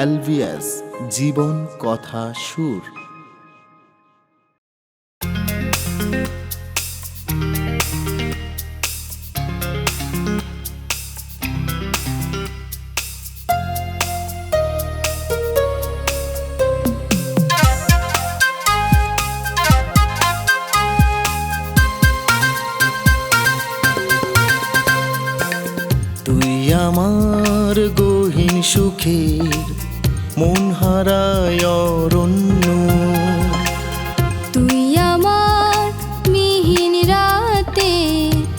অ্যালভিয়াস জীবন কথা সুর। আমার গহীন সুখের মন হারায় অরণ্য। তুই আমার মিহিন রাতে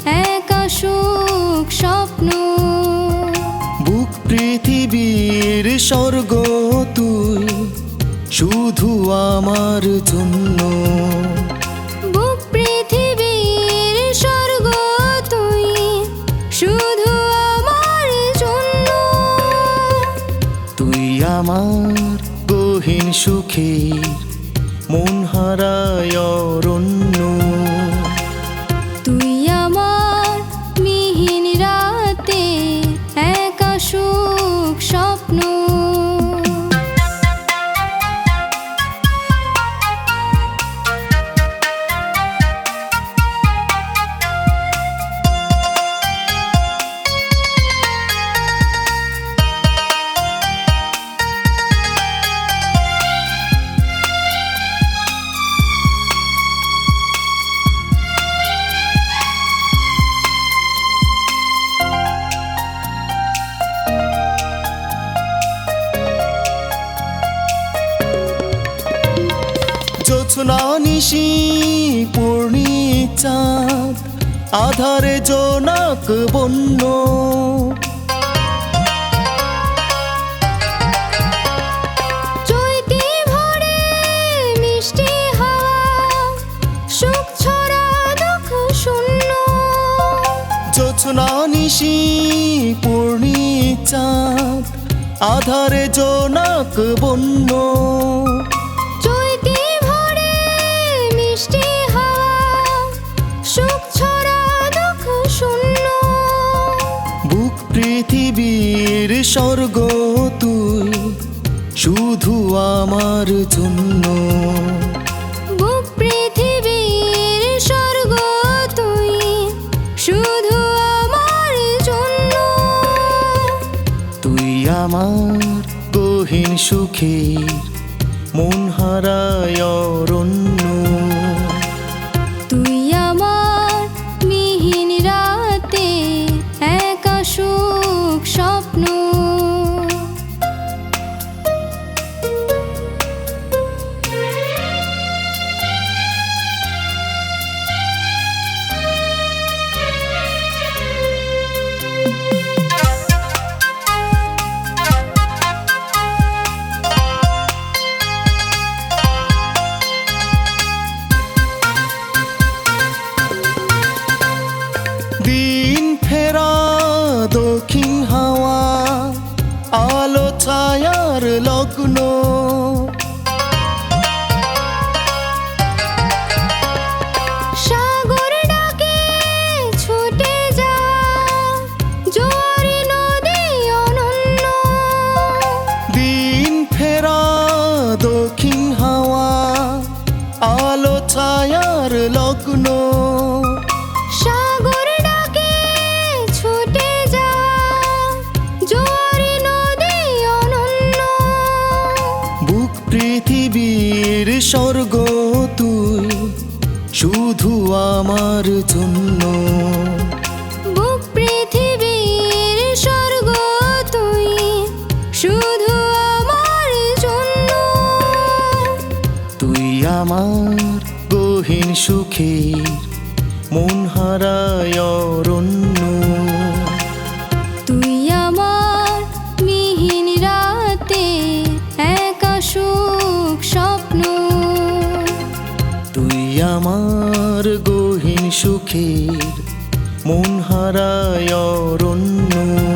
একা সুখ স্বপ্ন। বুক পৃথিবীর স্বর্গ তুই শুধু আমার জন্য। আমার গহীন সুখের জোছনা নিশি পূর্ণি চাঁদ আধারে জোনাক বন্য। জোছনা নিশি পূর্ণি চাঁদ আধারে জোনাক বন্য। পৃথিবীর স্বর্গ তুই শুধু আমার জন্য। পৃথিবীর স্বর্গ তুই শুধু আমার জন্য। তুই আমার গহীন সুখের মন হারায় অরণ্য। দক্ষিণ হাওয়া আলো ছায়ার লগ্ন। দক্ষিণ হাওয়া আলো ছায়ার লগ্ন। পৃথিবীর স্বর্গ তুই শুধু আমার জন্য। বুক পৃথিবীর স্বর্গ তুই শুধু আমার জন্য। তুই আমার গহীন সুখের মন হারায় অরণ্য। সুখের মন হারায় অরণ্য।